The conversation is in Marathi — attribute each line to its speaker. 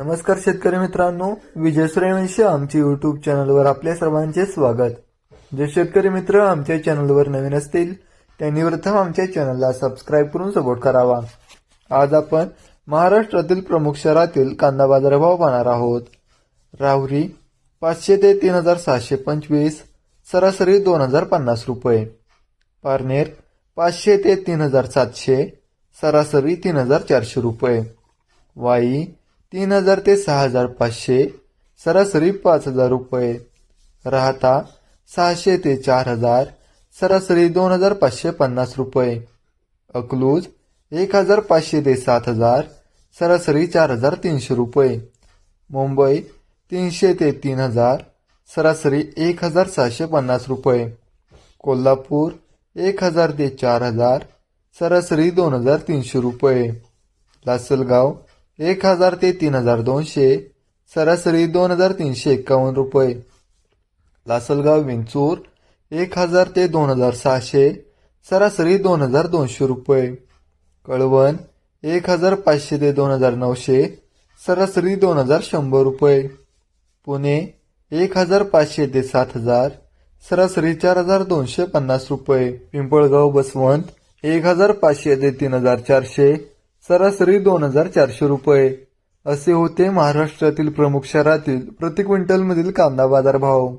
Speaker 1: नमस्कार शेतकरी मित्रांनो विजय सूर्यवंशी आमच्या युट्यूब चॅनलवर आपल्या सर्वांचे स्वागत. जे शेतकरी मित्र आमच्या चॅनलवर नवीन असतील त्यांनी प्रथम आमच्या चॅनलला सबस्क्राईब करून सपोर्ट करावा. आज आपण महाराष्ट्रातील प्रमुख शहरातील कांदा बाजारभाव पाहणार आहोत. राहुरी पाचशे ते तीन हजार सहाशे पंचवीस सरासरी दोन हजार पन्नास रुपये. पारनेर पाचशे ते तीन हजार सातशे सरासरी तीन हजार चारशे रुपये. वाई तीन हजार ते सहा हजार पाचशे सरासरी पाच हजार रुपये. राहता सहाशे ते चार हजार सरासरी दोन हजार पाचशे पन्नास रुपये. अकलूज एक हजार पाचशे ते सात हजार सरासरी चार हजार तीनशे रुपये. मुंबई तीनशे ते तीन हजार सरासरी एक हजार सहाशे पन्नास रुपये. कोल्हापूर एक हजार ते चार हजार सरासरी दोन हजार तीनशे रुपये. लासलगाव एक हजार ते तीन हजार दोनशे सरासरी दोन हजार तीनशे एक्कावन्न रुपये. लासलगाव विंचूर एक हजार ते दोन हजार सहाशे सरासरी दोन हजार दोनशे रुपये. कळवण एक हजार पाचशे ते दोन हजार नऊशे सरासरी दोन हजार शंभर रुपये. पुणे एक हजार पाचशे ते सात हजार सरासरी चार हजार दोनशे पन्नास रुपये. पिंपळगाव बसवंत एक हजार पाचशे ते तीन हजार चारशे सरासरी दोन हजार चारशे रुपये. असे होते महाराष्ट्रातील प्रमुख शहरातील प्रति क्विंटलमधील कांदा बाजार भाव